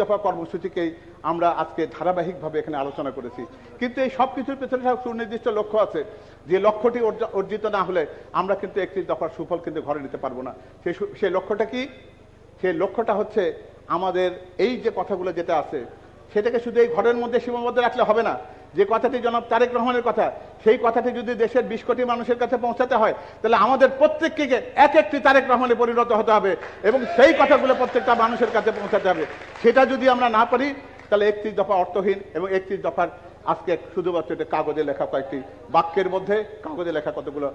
দফা কর্মসূচিকেই আমরা আজকে ধারাবাহিকভাবে এখানে আলোচনা করেছি। কিন্তু এই সব কিছুর পেছনে সুনির্দিষ্ট লক্ষ্য আছে। যে লক্ষ্যটি অর্জিত না হলে আমরা কিন্তু একটি দফার সুফল কিন্তু ঘরে নিতে পারব না। সেই লক্ষ্যটা কি? সেই লক্ষ্যটা হচ্ছে আমাদের এই যে কথাগুলো যেটা আছে, সেটাকে শুধু এই ঘরের মধ্যে সীমাবদ্ধ রাখলে হবে না। যে কথাটি জনাব তারেক রহমানের কথা, সেই কথাটি যদি দেশের বিশ কোটি মানুষের কাছে পৌঁছাতে হয়, তাহলে আমাদের প্রত্যেককে এক একটি তারেক রহমানে পরিণত হতে হবে এবং সেই কথাগুলো প্রত্যেকটা মানুষের কাছে পৌঁছাতে হবে। সেটা যদি আমরা না পারি, তাহলে একটি দফা অর্থহীন এবং একটি দফার আজকে শুধুমাত্র এটা কাগজে লেখা কয়েকটি বাক্যের মধ্যে, কাগজে লেখা কতগুলো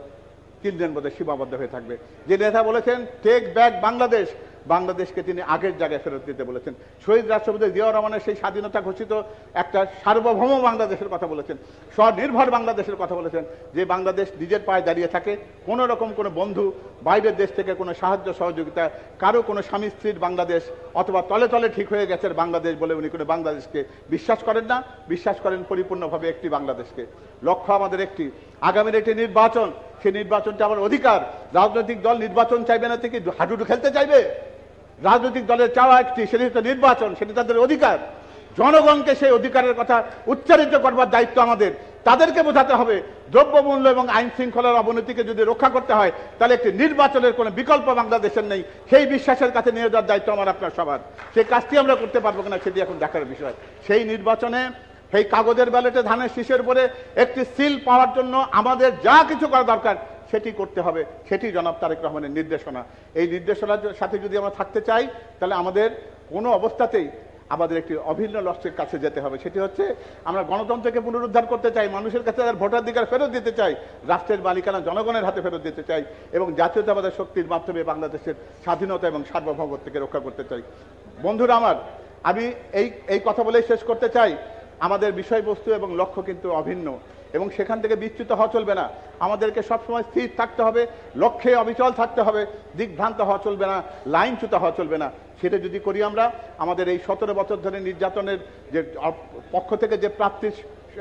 চিলড্রেন মধ্যে সীমাবদ্ধ হয়ে থাকবে। যে নেতা বলেছেন টেক ব্যাক বাংলাদেশ বাংলাদেশকে তিনি আগের জায়গায় ফেরত দিতে বলেছেন। শহীদ রাষ্ট্রপতি জিয়াউর রহমানের সেই স্বাধীনতা ঘোষিত একটা সার্বভৌম বাংলাদেশের কথা বলেছেন। স্বনির্ভর বাংলাদেশের কথা বলেছেন, যে বাংলাদেশ নিজের পায়ে দাঁড়িয়ে থাকে। কোনো রকম কোনো বন্ধু বাইরের দেশ থেকে কোনো সাহায্য সহযোগিতা, কারও কোনো স্বামী স্ত্রীর বাংলাদেশ অথবা তলে তলে ঠিক হয়ে গেছে বাংলাদেশ বলে উনি কোনো বাংলাদেশকে বিশ্বাস করেন না। বিশ্বাস করেন পরিপূর্ণভাবে একটি বাংলাদেশকে। লক্ষ্য আমাদের একটি আগামীর একটি নির্বাচন, সেই নির্বাচনটা আমার অধিকার। রাজনৈতিক দল নির্বাচন চাইবে না থেকে হাডুডু খেলতে চাইবে? রাজনৈতিক দলের চাওয়া একটি, সেটি হচ্ছে নির্বাচন, সেটি তাদের অধিকার। জনগণকে সেই অধিকারের কথা উচ্চারিত করবার দায়িত্ব আমাদের। তাদেরকে বোঝাতে হবে দ্রব্যমূল্য এবং আইন শৃঙ্খলার অবনতিকে যদি রক্ষা করতে হয়, তাহলে একটি নির্বাচনের কোনো বিকল্প বাংলাদেশের নেই। সেই বিশ্বাসের কাছে নিয়ে যাওয়ার দায়িত্ব আমার আপনার সবার। সেই কাজটি আমরা করতে পারব কিনা, সেটি এখন দেখার বিষয়। সেই নির্বাচনে সেই কাগজের ব্যালেটে ধানের শীষের উপরে একটি সিল পাওয়ার জন্য আমাদের যা কিছু করা দরকার, সেটি করতে হবে। সেটি জনাব তারেক রহমানের নির্দেশনা। এই নির্দেশনার সাথে যদি আমরা থাকতে চাই, তাহলে আমাদের কোনো অবস্থাতেই আমাদের একটি অভিন্ন লক্ষ্যের কাছে যেতে হবে। সেটি হচ্ছে, আমরা গণতন্ত্রকে পুনরুদ্ধার করতে চাই, মানুষের কাছে তাদের ভোটাধিকার ফেরত দিতে চাই, রাষ্ট্রের মালিকানা জনগণের হাতে ফেরত দিতে চাই, এবং জাতীয়তাবাদের শক্তির মাধ্যমে বাংলাদেশের স্বাধীনতা এবং সার্বভৌমত্বকে রক্ষা করতে চাই। বন্ধুরা আমার, আমি এই এই কথা বলেই শেষ করতে চাই। আমাদের বিষয়বস্তু এবং লক্ষ্য কিন্তু অভিন্ন। এবং সেখান থেকে বিচ্যুত হওয়া চলবে না। আমাদেরকে সবসময় স্থির থাকতে হবে, লক্ষ্যে অবিচল থাকতে হবে দিকভ্রান্ত হওয়া চলবে না, লাইনচ্যুত হওয়া চলবে না। সেটা যদি করি আমরা, আমাদের এই সতেরো বছর ধরে নির্যাতনের যে পক্ষ থেকে যে প্রাপ্তির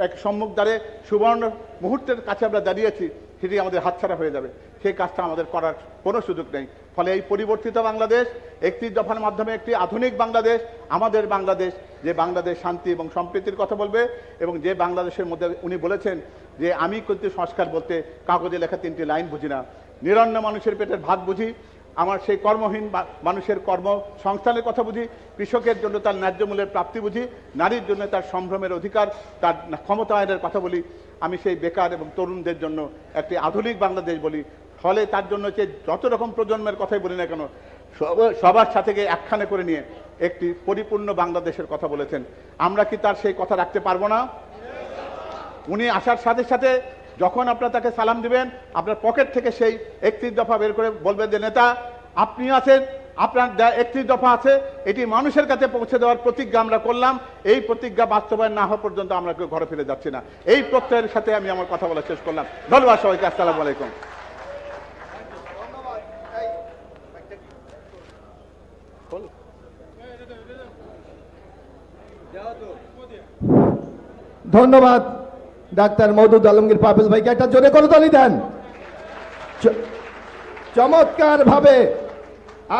এক সম্মুখ দ্বারে সুবর্ণ মুহূর্তের কাছে আমরা দাঁড়িয়েছি সেটি আমাদের হাতছাড়া হয়ে যাবে। সেই কাজটা আমাদের করার কোনো সুযোগ নেই। ফলে এই পরিবর্তিত বাংলাদেশ একটি দফার মাধ্যমে একটি আধুনিক বাংলাদেশ, আমাদের বাংলাদেশ, যে বাংলাদেশ শান্তি এবং সম্প্রীতির কথা বলবে এবং যে বাংলাদেশের মধ্যে উনি বলেছেন যে, আমি কিন্তু সংস্কার বলতে কাগজে লেখা তিনটি লাইন বুঝি না। নিরন্ন মানুষের পেটের ভাত বুঝি আমার সেই কর্মহীন মানুষের কর্ম সংস্থানের কথা বুঝি, কৃষকের জন্য তার ন্যায্য মূল্যের প্রাপ্তি বুঝি, নারীর জন্য তার সম্ভ্রমের অধিকার, তার ক্ষমতায়নের কথা বলি, আমি সেই বেকার এবং তরুণদের জন্য একটি আধুনিক বাংলাদেশ বলি। ফলে তার জন্য যে যত রকম প্রজন্মের কথাই বলি না কেন সবার সাথে একখানে করে নিয়ে একটি পরিপূর্ণ বাংলাদেশের কথা বলেছেন। আমরা কি তার সেই কথা রাখতে পারব না? উনি আসার সাথে সাথে যখন আপনার তাকে সালাম দিবেন, আপনার পকেট থেকে সেই একত্রিশ দফা বের করে বলবেন যে, নেতা, আপনি আছেন, আপনার যা একত্রিশ দফা আছে, এটি মানুষের কাছে পৌঁছে দেওয়ার প্রতিজ্ঞা আমরা করলাম, এই প্রতিজ্ঞা বাস্তবায়ন না হওয়া পর্যন্ত আমরা কেউ ঘরে ফিরে যাচ্ছি না। এই প্রত্যয়ের সাথে আমি আমার কথা বলা শেষ করলাম। ধন্যবাদ সবাইকে, আসসালামু আলাইকুম। ধন্যবাদ। ডাক্তার মৌদুদ আলমগীর পাবেল ভাইকে একটা জোরে করতালি দেন। চমৎকার ভাবে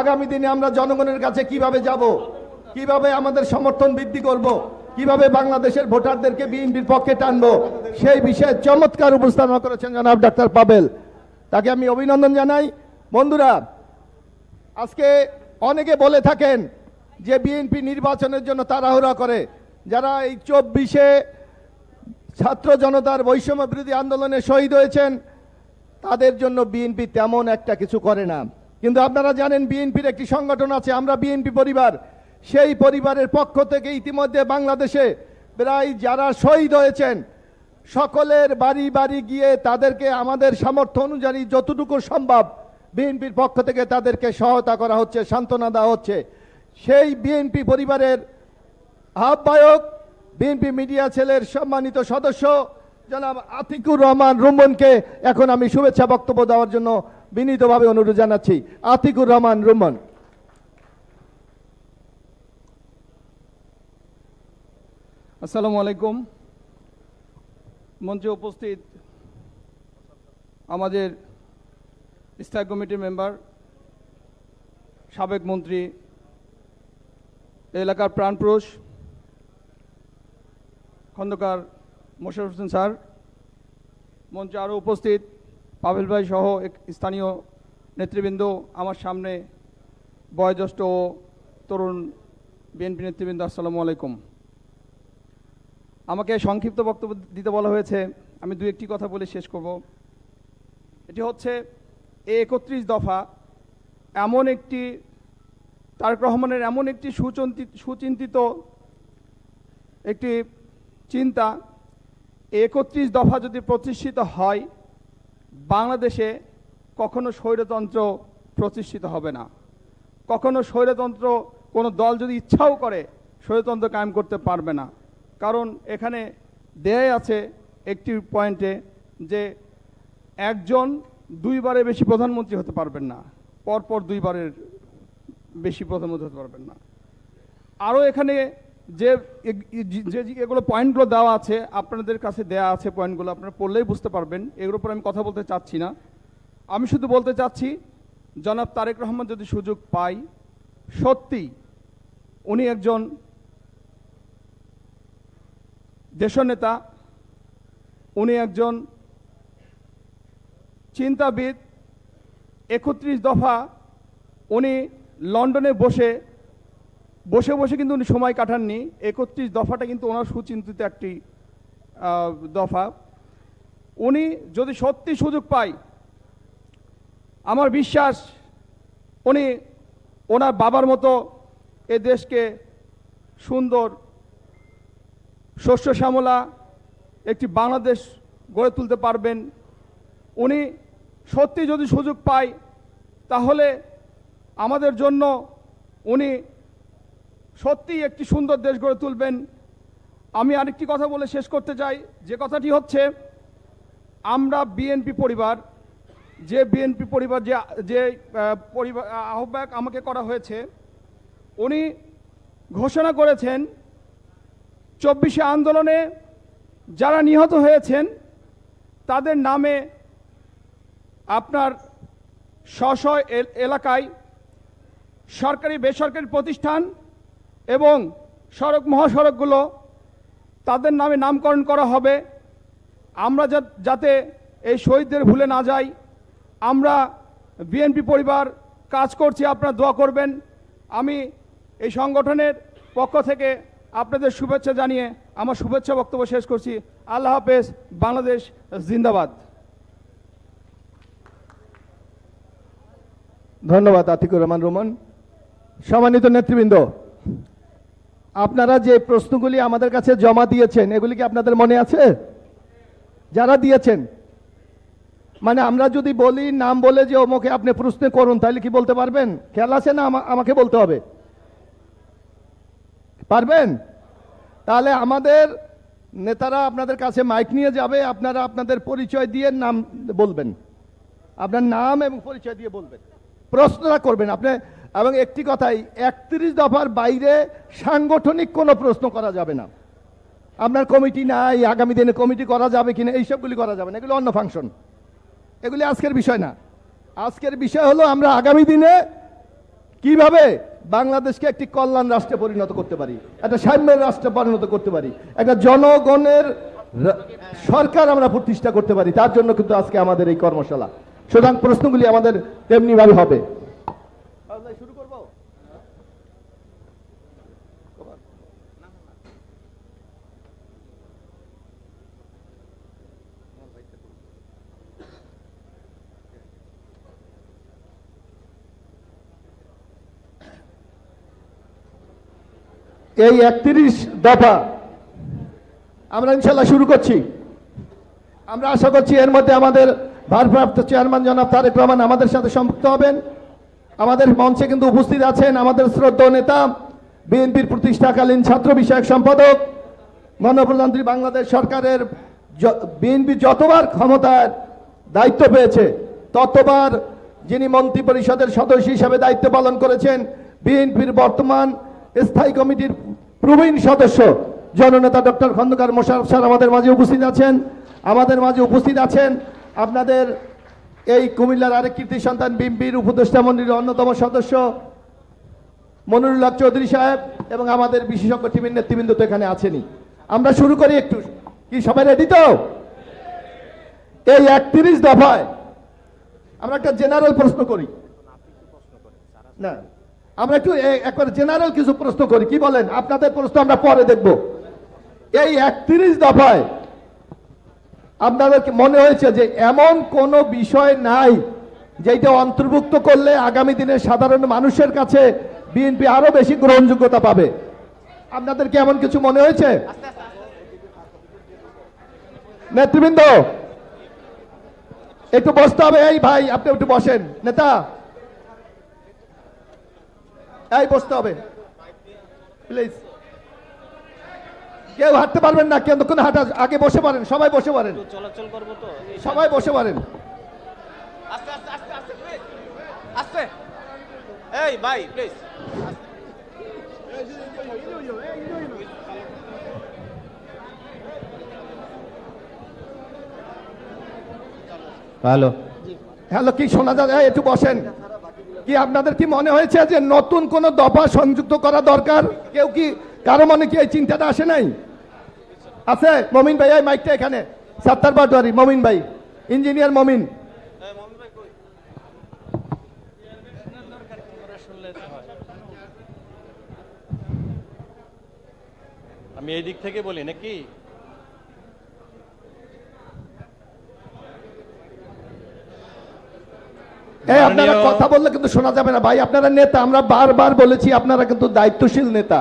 আগামী দিনে আমরা জনগণের কাছে কীভাবে যাব, কীভাবে আমাদের সমর্থন বৃদ্ধি করব, কীভাবে বাংলাদেশের ভোটারদেরকে বিএনপির পক্ষে টানব, সেই বিষয়ে চমৎকার উপস্থাপনা করেছেন জনাব ডাক্তার পাবেল। তাকে আমি অভিনন্দন জানাই। বন্ধুরা, আজকে অনেকে বলে থাকেন যে বিএনপি নির্বাচনের জন্য তাড়াহুড়া করে। যারা এই চব্বিশে ছাত্র জনতার বৈষম্য বিরোধী আন্দোলনে শহীদ হয়েছেন। তাদের জন্য বিএনপি তেমন একটা কিছু করে না। কিন্তু আপনারা জানেন বিএনপির একটি সংগঠন আছে, আমরা বিএনপি পরিবার। সেই পরিবারের পক্ষ থেকে ইতিমধ্যে বাংলাদেশে প্রায় যারা শহীদ হয়েছেন, সকলের বাড়ি বাড়ি গিয়ে তাদেরকে আমাদের সামর্থ্য অনুযায়ী যতটুকু সম্ভব বিএনপির পক্ষ থেকে তাদেরকে সহায়তা করা হচ্ছে, সান্ত্বনা দেওয়া হচ্ছে। সেই বিএনপি পরিবারের আহ্বায়ক বিএনপি মিডিয়া সেলের সম্মানিত সদস্য, জনাব আতিকুর রহমান রুম্বনকে এখন আমি শুভেচ্ছা বক্তব্য দেওয়ার জন্য বিনীতভাবে অনুরোধ জানাচ্ছি। আতিকুর রহমান রুম্বন আসসালামু আলাইকুম। মঞ্চে উপস্থিত আমাদের স্থায়ী কমিটির মেম্বার, সাবেক মন্ত্রী, এলাকার প্রাণপুরুষ খন্দকার মোশারফ হোসেন স্যার, মঞ্চে আরও উপস্থিত পাভেল ভাই সহ এক স্থানীয় নেতৃবৃন্দ, আমার সামনে বয়োজ্যেষ্ঠ ও তরুণ বিএনপি নেতৃবৃন্দ, আসসালামু আলাইকুম। আমাকে সংক্ষিপ্ত বক্তব্য দিতে বলা হয়েছে, আমি দু একটি কথা বলে শেষ করব। এটি হচ্ছে এ একত্রিশ দফা এমন একটি, তারক রহমানের এমন একটি সুচন্তি- সুচিন্তিত একটি চিন্তা, একত্রিশ দফা যদি প্রতিষ্ঠিত হয়, বাংলাদেশে কখনো স্বৈরতন্ত্র প্রতিষ্ঠিত হবে না। কখনো স্বৈরতন্ত্র, কোনো দল যদি ইচ্ছাও করে, স্বৈরতন্ত্র কায়েম করতে পারবে না। কারণ এখানে দেয় আছে একটি পয়েন্টে যে একজন দুইবারে বেশি প্রধানমন্ত্রী হতে পারবেন না, পরপর দুইবারের বেশি প্রধানমন্ত্রী হতে পারবেন না। আরও এখানে যে যে এগুলো পয়েন্টগুলো দেওয়া আছে, আপনাদের কাছে দেওয়া আছে পয়েন্টগুলো, আপনারা পড়লেই বুঝতে পারবেন। এগুলোর উপর আমি কথা বলতে চাচ্ছি না। আমি শুধু বলতে চাচ্ছি, জনাব তারেক রহমান যদি সুযোগ পাই সত্যি উনি একজন দেশনেতা, উনি একজন চিন্তাবিদ, একত্রিশ দফা উনি লন্ডনে বসে বসে বসে কিন্তু উনি সময় কাটাননি। একত্রিশ দফাটা কিন্তু ওনার সুচিন্তিত একটি দফা। উনি যদি সত্যি সুযোগ পায়, আমার বিশ্বাস, উনি ওনার বাবার মতো এ দেশকে সুন্দর শস্য শ্যামলা একটি বাংলাদেশ গড়ে তুলতে পারবেন। উনি সত্যি যদি সুযোগ পায়, তাহলে আমাদের জন্য উনি সত্যি একটি সুন্দর দেশ গড়ে তুলবেন। আমি আরেকটি কথা বলে শেষ করতে চাই। যে কথাটি হচ্ছে, আমরা বিএনপি পরিবার, যে বিএনপি পরিবার, যে যে পরিবার, আহ্বায়ক আমাকে করা হয়েছে, উনি ঘোষণা করেছেন, চব্বিশে আন্দোলনে যারা নিহত হয়েছেন, তাদের নামে আপনার স্ব স্ব এল- এলাকায় সরকারি, বেসরকারি প্রতিষ্ঠান এবং সড়ক, মহাসড়কগুলো তাদের নামে নামকরণ করা হবে। আমরা যাতে এই শহীদদের ভুলে না যাই, আমরা বিএনপি পরিবার কাজ করছি, আপনারা দোয়া করবেন। আমি এই সংগঠনের পক্ষ থেকে আপনাদের শুভেচ্ছা জানিয়ে আমার শুভেচ্ছা বক্তব্য শেষ করছি। আল্লাহ হাফেজ, বাংলাদেশ জিন্দাবাদ। ধন্যবাদ, আতিকুর রহমান রোমন। সম্মানিত নেতৃবৃন্দ আপনারা যে প্রশ্নগুলি আমাদের কাছে জমা দিয়েছেন, এগুলি কি আপনাদের মনে আছে? যারা দিয়েছেন। মানে আমরা যদি বলি, নাম বলে যে ওমকে আপনি প্রশ্ন করুন, তাহলে কি বলতে পারবেন? খেয়াল আছে না আমাকে বলতে হবে? পারবেন? তাহলে আমাদের নেতারা আপনাদের কাছে মাইক নিয়ে যাবে, আপনারা আপনাদের পরিচয় দিয়ে নাম বলবেন। আপনার নাম এবং পরিচয় দিয়ে বলবেন। প্রশ্নটা করবেন। আপনি এবং একটি কথাই, একত্রিশ দফার বাইরে সাংগঠনিক কোনো প্রশ্ন করা যাবে না। আপনার কমিটি নাই, আগামী দিনে কমিটি করা যাবে কিনা, এইসবগুলি করা যাবে না। এগুলো অন্য ফাংশন। এগুলি আজকের বিষয় না। আজকের বিষয় হলো আমরা আগামী দিনে কীভাবে বাংলাদেশকে একটি কল্যাণ রাষ্ট্রে পরিণত করতে পারি, একটা সাম্যের রাষ্ট্রে পরিণত করতে পারি, একটা জনগণের সরকার আমরা প্রতিষ্ঠা করতে পারি, তার জন্য কিন্তু আজকে আমাদের এই কর্মশালা। সুতরাং প্রশ্নগুলি আমাদের তেমনিভাবে হবে। এই একত্রিশ দফা আমরা ইনশাল্লাহ শুরু করছি। আমরা আশা করছি এর মধ্যে আমাদের ভারপ্রাপ্ত চেয়ারম্যান জনাব তারেক রহমান আমাদের সাথে সংযুক্ত হবেন। আমাদের মঞ্চে কিন্তু উপস্থিত আছেন আমাদের শ্রদ্ধেয় নেতা, বিএনপির প্রতিষ্ঠাকালীন ছাত্র বিষয়ক সম্পাদক গণপ্রজাতন্ত্রী বাংলাদেশ সরকারের বিএনপি যতবার ক্ষমতার দায়িত্ব পেয়েছে, ততবার যিনি মন্ত্রী পরিষদের সদস্য হিসাবে দায়িত্ব পালন করেছেন, বিএনপির বর্তমান স্থায়ী কমিটির প্রবীণ সদস্য, জননেতা ডক্টর খন্দকার মোশারফ স্যার আমাদের মাঝে উপস্থিত আছেন। আমাদের মাঝে উপস্থিত আছেন আপনাদের এই কুমিল্লার আরেক কীর্তি সন্তান বিএনপির উপদেষ্টা মন্ডলীর অন্যতম সদস্য মনিরুল হক চৌধুরী সাহেব এবং আমাদের বিশেষজ্ঞ টিমের নেতৃবৃন্দ তো এখানে আছেনই। আমরা শুরু করি একটু। কি সবাই রেডি তো? এই একত্রিশ দফায় আমরা একটা জেনারেল প্রশ্ন করি। না। আমরা একটু একবার জেনারেল কিছু প্রশ্ন করি, কি বলেন? আপনাদের প্রশ্ন আমরা পরে দেখব। এই একত্রিশ দফায় আপনাদেরকে মনে হয়েছে যে এমন কোন বিষয় নাই যেটা অন্তর্ভুক্ত করলে আগামী দিনে সাধারণ মানুষের কাছে বিএনপি আরও বেশি গ্রহণযোগ্যতা পাবে। আপনাদের কি এমন কিছু মনে হয়েছে? নেতৃবৃন্দ, একটু বসতে হবে। এই ভাই, আপনি একটু বসেন। নেতা এই বসতে হবে। প্লিজ কেউ হাঁটতে পারবেন না কেউ কোনো হাঁটা আগে বসে পারেন সবাই বসে পারেন। চলাচল করব তো? সবাই বসে পারেন। আস্তে আস্তে আস্তে আস্তে আস্তে। এই ভাই প্লিজ হ্যালো হ্যালো কি শোনা যায় একটু বসেন। কি আপনাদের কি মনে হয়েছে যে নতুন কোন দফা সংযুক্ত করা দরকার? কেউ কি কারও মনে কি এই চিন্তাটা আসে নাই? আছে? মমিন ভাই, এই মাইকটা এখানে। সাত্তার পাটোয়ারি, মমিন ভাই। ইঞ্জিনিয়ার মমিন। আমি এই দিক থেকে বলি নাকি? এই আপনারা কথা বললে কিন্তু শোনা যাবে না। ভাই আপনারা নেতা আমরা বারবার বলেছি আপনারা কিন্তু দায়িত্বশীল নেতা।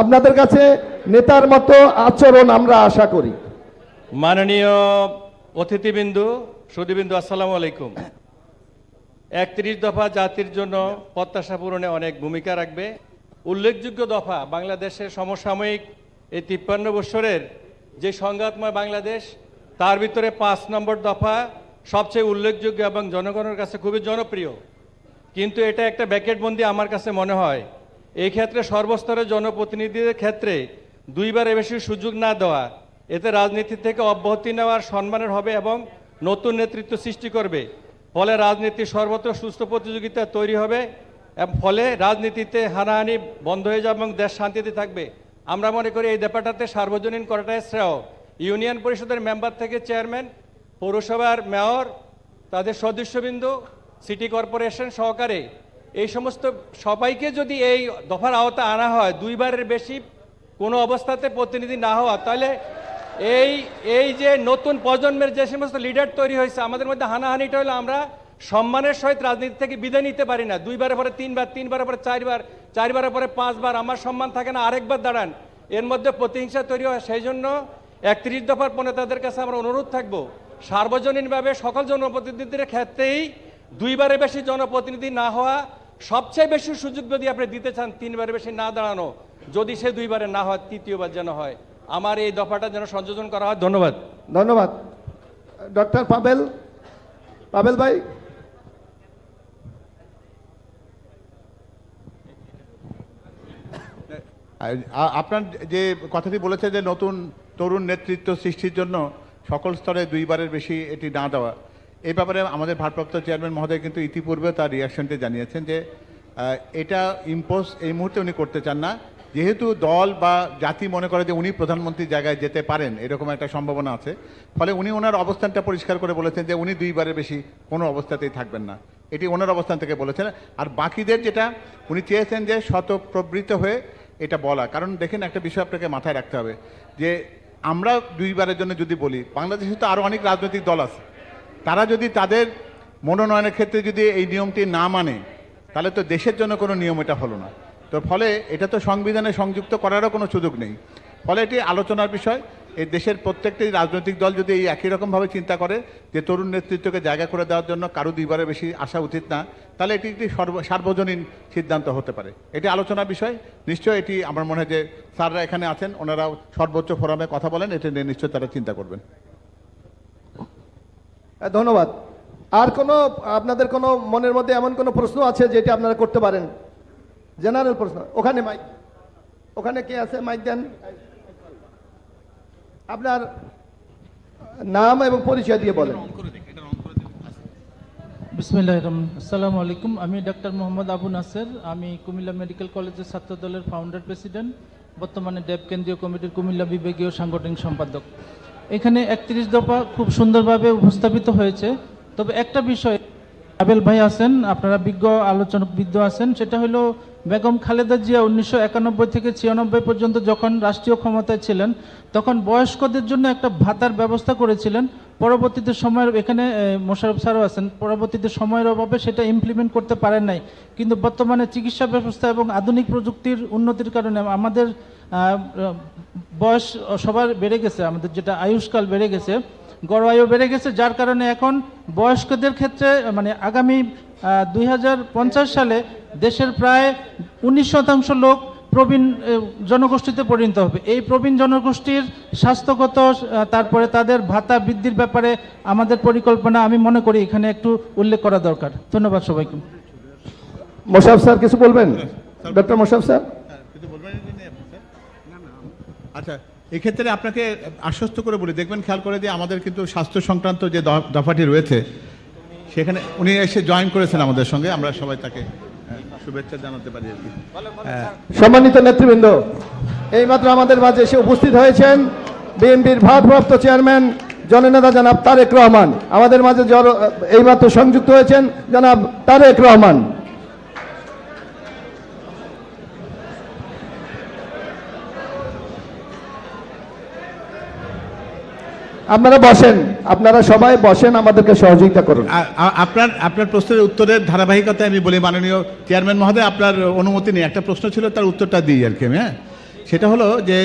আপনাদের কাছে নেতার মতো আচরণ আমরা আশা করি। মাননীয় অতিথিবিন্দু সুদীবিন্দু আসসালামু আলাইকুম। একত্রিশ দফা জাতির জন্য প্রত্যাশা পূরণে অনেক ভূমিকা রাখবে। উল্লেখযোগ্য দফা বাংলাদেশের সমসাময়িক এই তিপ্পান্ন বৎসরের যে সংঘাতময় বাংলাদেশ তার ভিতরে পাঁচ নম্বর দফা সবচেয়ে উল্লেখযোগ্য এবং জনগণের কাছে খুবই জনপ্রিয়। কিন্তু এটা একটা ব্যাকেটবন্দি আমার কাছে মনে হয়। এই ক্ষেত্রে সর্বস্তরের জনপ্রতিনিধিদের ক্ষেত্রে দুইবারে বেশি সুযোগ না দেওয়া, এতে রাজনীতি থেকে অব্যাহতি নেওয়ার সম্মানের হবে এবং নতুন নেতৃত্ব সৃষ্টি করবে। ফলে রাজনীতি সর্বত্র সুস্থ প্রতিযোগিতা তৈরি হবে ফলে রাজনীতিতে হানাহানি বন্ধ হয়ে যাবে এবং দেশ শান্তিতে থাকবে। আমরা মনে করি এই ব্যাপারটাতে সার্বজনীন করাটাই শ্রেয়। ইউনিয়ন পরিষদের মেম্বার থেকে চেয়ারম্যান পৌরসভার মেয়র, তাদের সদস্যবৃন্দ, সিটি কর্পোরেশন সহকারে এই সমস্ত সবাইকে যদি এই দফার আওতা আনা হয়, দুইবারের বেশি কোনো অবস্থাতে প্রতিনিধি না হওয়া, তাহলে এই এই যে নতুন প্রজন্মের যে সমস্ত লিডার তৈরি হয়েছে, আমাদের মধ্যে হানাহানিটা হলো আমরা সম্মানের সহিত রাজনীতি থেকে বিদায় নিতে পারি না। দুইবারের পরে তিনবার, তিনবারের পরে চারবার চারবারের পরে পাঁচবার, আমার সম্মান থাকে না, আরেকবার দাঁড়ান। এর মধ্যে প্রতিহিংসা তৈরি হয়, সেই জন্য একত্রিশ দফার পরে তাদের কাছে আমরা অনুরোধ থাকব সার্বজনীনভাবে সকল জনপ্রতিনিধিদের ক্ষেত্রেই দুইবারে বেশি জনপ্রতিনিধি না হওয়া সবচেয়ে বেশি সুযোগ যদি আপনি দিতে চান তিনবারে বেশি না দাঁড়ানো যদি সে দুইবারে না হয় তৃতীয়বার যেন হয়। আমার এই দফাটা যেন সংযোজন করা হয়। ধন্যবাদ। ধন্যবাদ। ডক্টর পাবেল পাবেল ভাই। আপনার যে কথাটি বলেছে যে নতুন তরুণ নেতৃত্ব সৃষ্টির জন্য সকল স্তরে দুইবারের বেশি এটি না দেওয়া। এই ব্যাপারে আমাদের ভারপ্রাপ্ত চেয়ারম্যান মহোদয় কিন্তু ইতিপূর্বে তার রিয়াকশনটি জানিয়েছেন যে এটা ইম্পোজ এই মুহূর্তে উনি করতে চান না। যেহেতু দল বা জাতি মনে করে যে উনি প্রধানমন্ত্রীর জায়গায় যেতে পারেন, এরকম একটা সম্ভাবনা আছে। ফলে উনি ওনার অবস্থানটা পরিষ্কার করে বলেছেন যে উনি দুইবারের বেশি কোনো অবস্থাতেই থাকবেন না। এটি ওনার অবস্থান থেকে বলেছেন। আর বাকিদের যেটা, উনি চেয়েছেন যে শতপ্রবৃত্ত হয়ে এটা বলা। কারণ দেখেন একটা বিষয় আপনাকে মাথায় রাখতে হবে যে আমরা দুইবারের জন্য যদি বলি, বাংলাদেশে তো আরও অনেক রাজনৈতিক দল আছে। তারা যদি তাদের মনোনয়নের ক্ষেত্রে যদি এই নিয়মটি না মানে তাহলে তো দেশের জন্য কোনো নিয়ম এটা হলো না। তো ফলে এটা তো সংবিধানে সংযুক্ত করারও কোনো সুযোগ নেই। ফলে এটি আলোচনার বিষয়। এই দেশের প্রত্যেকটি রাজনৈতিক দল যদি এই একই রকমভাবে চিন্তা করে যে তরুণ নেতৃত্বকে জায়গা করে দেওয়ার জন্য কারও দুইবারের বেশি আসা উচিত না, তাহলে এটি একটি সর্ব- সার্বজনীন সিদ্ধান্ত হতে পারে। এটি আলোচনার বিষয়। নিশ্চয়ই এটি আমার মনে হয় যে স্যাররা এখানে আছেন ওনারা সর্বোচ্চ ফোরামে কথা বলেন, এটি নিয়ে নিশ্চয়ই তারা চিন্তা করবেন। ধন্যবাদ। আর কোনো, আপনাদের কোনো মনের মধ্যে এমন কোনো প্রশ্ন আছে যেটি আপনারা করতে পারেন? জেনারেল প্রশ্ন। ওখানে মাইক ওখানে কে আছে? মাইক দেন। আপনার নাম এবং পরিচয় দিয়ে বলেন। বিসমিল্লাহ রহমান আসসালামু আলাইকুম। আমি ডাক্তার মোহাম্মদ আবু নাসের। আমি কুমিল্লা মেডিকেল কলেজের ছাত্র দলের ফাউন্ডার প্রেসিডেন্ট বর্তমানে ডেব কেন্দ্রীয় কমিটির কুমিল্লা বিভাগীয় সাংগঠনিক সম্পাদক। এখানে একত্রিশ দফা খুব সুন্দরভাবে উপস্থাপিত হয়েছে। তবে একটা বিষয়, আবেল ভাই আছেন, আপনারা বিজ্ঞ আলোচনাবিদ আছেন, সেটা হলো বেগম খালেদা জিয়া উনিশশো একানব্বই থেকে ছিয়ানব্বই পর্যন্ত যখন রাষ্ট্রীয় ক্ষমতায় ছিলেন, তখন বয়স্কদের জন্য একটা ভাতার ব্যবস্থা করেছিলেন। পরবর্তীতে সময়ের এখানে মোশারফ স্যারও আছেন। পরবর্তীতে সময়ের অভাবে সেটা ইমপ্লিমেন্ট করতে পারেন নাই। কিন্তু বর্তমানে চিকিৎসা ব্যবস্থা এবং আধুনিক প্রযুক্তির উন্নতির কারণে আমাদের বয়স সবার বেড়ে গেছে। আমাদের যেটা আয়ুষ্কাল বেড়ে গেছে, গড় আয়ু বেড়ে গেছে। যার কারণে এখন বয়স্কদের ক্ষেত্রে মানে আগামী দুই হাজার পঞ্চাশ সালে দেশের প্রায় উনিশ শতাংশ লোক প্রবীণ জনগোষ্ঠীতে পরিণত হবে। এই প্রবীণ জনগোষ্ঠীর স্বাস্থ্যগত তারপরে তাদের ভাতা বৃদ্ধির ব্যাপারে আমাদের পরিকল্পনা আমি মনে করি এখানে একটু উল্লেখ করা দরকার। ধন্যবাদ সবাইকে। মোশাফ স্যার কিছু বলবেন? Doctor Moshaf sir? আচ্ছা এক্ষেত্রে আপনাকে আশ্বস্ত করে বলি দেখবেন খেয়াল করে দিয়ে আমাদের কিন্তু স্বাস্থ্য সংক্রান্ত যে দফাটি রয়েছে সেখানে উনি এসে জয়েন করেছেন আমাদের সঙ্গে, আমরা সবাই তাকে শুভেচ্ছা জানাতে পারি আর কি। সম্মানিত নেতৃবৃন্দ, এইমাত্র আমাদের মাঝে এসে উপস্থিত হয়েছেন বিএনপির ভারপ্রাপ্ত চেয়ারম্যান জননেতা জনাব তারেক রহমান। আমাদের মাঝে এইমাত্র সংযুক্ত হয়েছেন জনাব তারেক রহমান। আপনারা বসেন আপনারা সবাই বসেন আমাদেরকে সহযোগিতা করুন। আপনার আপনার প্রশ্নের উত্তরের ধারাবাহিকতায় আমি বলি মাননীয় চেয়ারম্যান মহোদয় আপনার অনুমতি নেই। একটা প্রশ্ন ছিল তার উত্তরটা দিই আর কি আমি, হ্যাঁ? সেটা হলো যে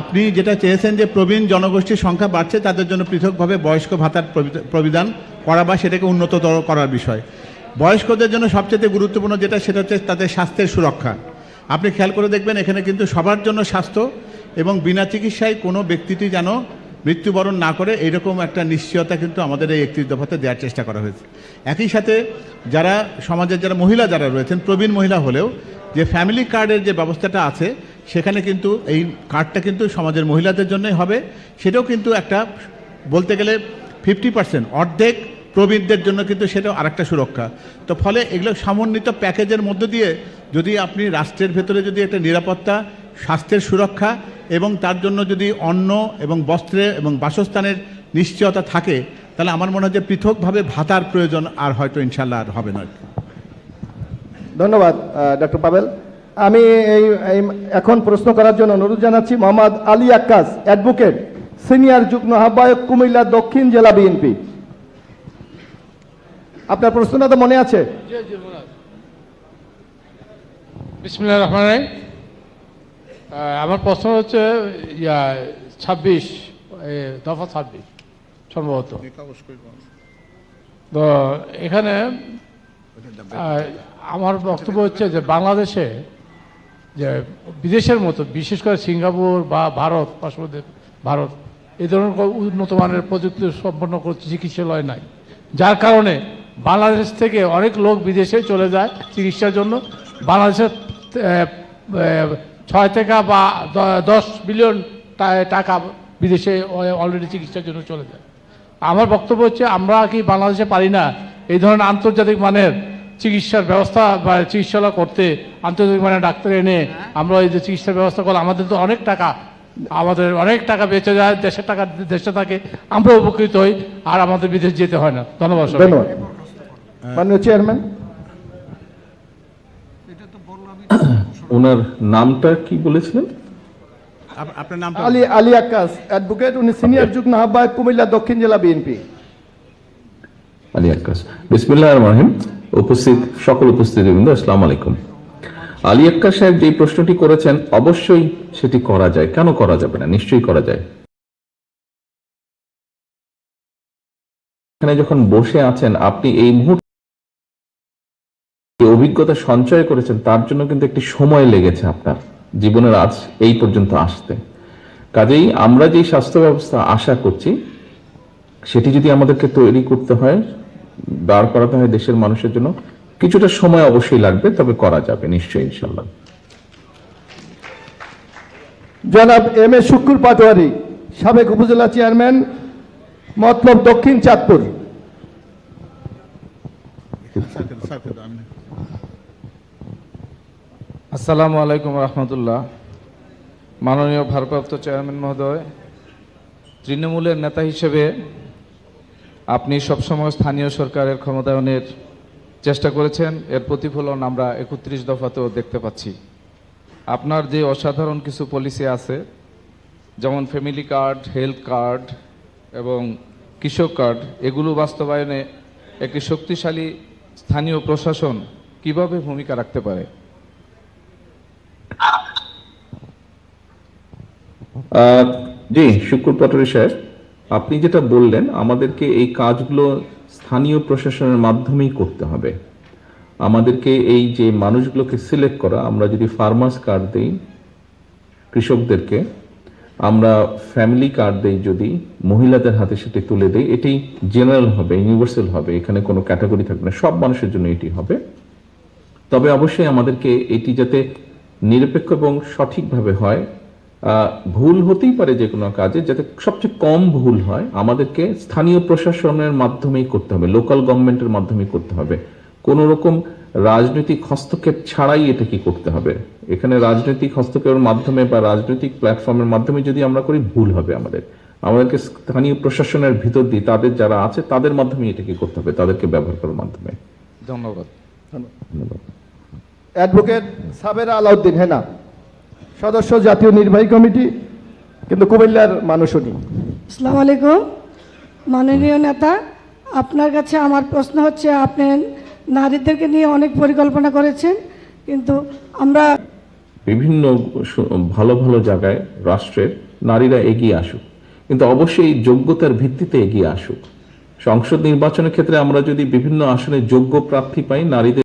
আপনি যেটা চেয়েছেন যে প্রবীণ জনগোষ্ঠীর সংখ্যা বাড়ছে তাদের জন্য পৃথকভাবে বয়স্ক ভাতার প্রবিধান করা বা সেটাকে উন্নততর করার বিষয়। বয়স্কদের জন্য সবচেয়ে গুরুত্বপূর্ণ যেটা সেটা হচ্ছে তাদের স্বাস্থ্যের সুরক্ষা। আপনি খেয়াল করে দেখবেন এখানে কিন্তু সবার জন্য স্বাস্থ্য এবং বিনা চিকিৎসায় কোনো ব্যক্তিটি যেন মৃত্যুবরণ না করে এরকম একটা নিশ্চয়তা কিন্তু আমাদের এই একত্রিশ দফাতে দেওয়ার চেষ্টা করা হয়েছে। একই সাথে যারা সমাজের যারা মহিলা যারা রয়েছেন, প্রবীণ মহিলা হলেও যে ফ্যামিলি কার্ডের যে ব্যবস্থাটা আছে, সেখানে কিন্তু এই কার্ডটা কিন্তু সমাজের মহিলাদের জন্যই হবে। সেটাও কিন্তু একটা বলতে গেলে ফিফটি পার্সেন্ট অর্ধেক প্রবীণদের জন্য কিন্তু সেটাও আরেকটা সুরক্ষা। তো ফলে এগুলো সমন্বিত প্যাকেজের মধ্য দিয়ে যদি আপনি রাষ্ট্রের ভেতরে যদি একটা নিরাপত্তা, স্বাস্থ্যের সুরক্ষা এবং তার জন্য যদি অন্ন এবং বস্ত্রে এবং বাসস্থানের নিশ্চয়তা থাকে তাহলে আমার মনে হয় যে পৃথকভাবে ভাতার প্রয়োজন আর হয়তো ইনশাল্লাহ আর হবে না। ধন্যবাদ ডক্টর পাবেল। আমি এই এখন প্রশ্ন করার জন্য অনুরোধ জানাচ্ছি মোহাম্মদ আলী আক্কাস অ্যাডভোকেট সিনিয়র যুগ্ম আহ্বায়ক কুমিল্লা দক্ষিণ জেলা বিএনপি। আপনার প্রশ্নটা তো মনে আছে? বিসমিল্লাহ রহমান আমার প্রশ্ন হচ্ছে ছাব্বিশ দফা ছাব্বিশ, সম্ভবত। তো এখানে আমার বক্তব্য হচ্ছে যে বাংলাদেশে যে বিদেশের মতো, বিশেষ করে সিঙ্গাপুর বা ভারত, পার্শ্ববর্তী ভারত এই ধরনের উন্নত মানের প্রযুক্তি সম্পন্ন করছে, চিকিৎসালয় নাই। যার কারণে বাংলাদেশ থেকে অনেক লোক বিদেশে চলে যায় চিকিৎসার জন্য। বাংলাদেশের ছয় থেকে বা দশ বিলিয়ন টা- টাকা বিদেশে অলরেডি চিকিৎসার জন্য চলে যায়। আমার বক্তব্য হচ্ছে আমরা কি বাংলাদেশে পারি না এই ধরনের আন্তর্জাতিক মানের চিকিৎসার ব্যবস্থা বা চিকিৎসালয় করতে আন্তর্জাতিক মানের ডাক্তার এনে আমরা এই যে চিকিৎসার ব্যবস্থা করলে আমাদের তো অনেক টাকা আমাদের অনেক টাকা বেঁচে যায় দেশের টাকা দেশে থাকে আমরা উপকৃত হই আর আমাদের বিদেশ যেতে হয় না। ধন্যবাদ। ধন্যবাদ। মাননীয় চেয়ারম্যান ওনার নামটা কি বলেছিলেন? আপ- আপনার নামটা আলী আলী আক্কাস অ্যাডভোকেট উনি সিনিয়র যুগ্ম আহ্বায়ক কুমিল্লা দক্ষিণ জেলা বিএনপি। আলী আক্কাস বিসমিল্লাহ রহিম। উপস্থিত সকল উপস্থিতবৃন্দ আসসালামু আলাইকুম। আলী আক্কাস সাহেব যে প্রশ্নটি করেছেন অবশ্যই সেটি করা যায়। কেন করা যাবে না? নিশ্চয়ই করা যায়। এখানে যখন বসে আছেন আপনি এই মুহূর্তে অভিজ্ঞতা সঞ্চয় করেছেন তার জন্য কিন্তু একটি সময় লেগেছে আপনার। জীবনের আজ এই পর্যন্ত আসতে। কাজেই আমরা যে স্বাস্থ্য ব্যবস্থা আশা করছি সেটি যদি আমাদেরকে তৈরি করতে হয় দাঁড় করাতে হয় দেশের মানুষের জন্য কিছুটা সময় অবশ্যই লাগবে তবে করা যাবে নিশ্চয়ই ইনশাল্লাহ জনাব এম এ শুক্কুর পাটোয়ারি সাবেক উপজেলা চেয়ারম্যান মতলব দক্ষিণ চাঁদপুর। আসসালামু আলাইকুম রহমতুল্লাহ। মাননীয় ভারপ্রাপ্ত চেয়ারম্যান মহোদয়, তৃণমূলের নেতা হিসেবে আপনি সবসময় স্থানীয় সরকারের ক্ষমতায়নের চেষ্টা করেছেন। এর প্রতিফলন আমরা একত্রিশ দফাতেও দেখতে পাচ্ছি। আপনার যে অসাধারণ কিছু পলিসি আছে, যেমন ফ্যামিলি কার্ড হেলথ কার্ড এবং কৃষক কার্ড এগুলো বাস্তবায়নে একটি শক্তিশালী স্থানীয় প্রশাসন কীভাবে ভূমিকা রাখতে পারে? জি, শুক্র পাটোয়ারি সাহেব আপনি যেটা বললেন, আমাদেরকে এই কাজগুলো স্থানীয় প্রশাসনের মাধ্যমেই করতে হবে। আমাদেরকে এই যে মানুষগুলোকে সিলেক্ট করা, আমরা যদি ফার্মার্স কার্ড দেই, কৃষকদেরকে, আমরা ফ্যামিলি কার্ড দেই যদি, মহিলাদের হাতে সেটি তুলে দেই, এটি জেনারেল হবে ইউনিভার্সাল হবে, এখানে কোনো ক্যাটাগরি থাকবে না, সব মানুষের জন্য এটি হবে। তবে অবশ্যই আমাদেরকে এটি যাতে নিরপেক্ষ এবং সঠিকভাবে হয়। ভুল হতেই পারে যে কোনো কাজে যাতে সবচেয়ে কম ভুল হয় আমাদেরকে স্থানীয় প্রশাসনের মাধ্যমেই করতে হবে লোকাল গভর্নমেন্টের মাধ্যমেই করতে হবে। কোন রকম রাজনৈতিক হস্তক্ষেপ ছাড়াই এটা কি করতে হবে? এখানে রাজনৈতিক হস্তক্ষেপের মাধ্যমে বা রাজনৈতিক প্ল্যাটফর্মের মাধ্যমে যদি আমরা করি ভুল হবে আমাদের। আমাদেরকে স্থানীয় প্রশাসনের ভিতর দিয়ে তাদের যারা আছে তাদের মাধ্যমে এটাকে করতে হবে তাদেরকে ব্যবহার করার মাধ্যমে। ধন্যবাদ। ধন্যবাদ। অ্যাডভোকেট সাবেরা আলাউদ্দিন হেনা সদস্য জাতীয় নির্বাহী কমিটি কিন্তু কুমিল্লার মানুষ উনি। আসসালামু আলাইকুম। মাননীয় নেতা আপনার কাছে আমার প্রশ্ন হচ্ছে আপনি নারীদেরকে নিয়ে অনেক পরিকল্পনা করেছেন কিন্তু আমরা বিভিন্ন ভালো ভালো জায়গায় রাষ্ট্রের নারীরা এগিয়ে আসুক কিন্তু অবশ্যই যোগ্যতার ভিত্তিতে এগিয়ে আসুক। সংসদ নির্বাচনের ক্ষেত্রে আমরা যদি বিভিন্ন আসনে যোগ্য প্রার্থী পাই নারীদের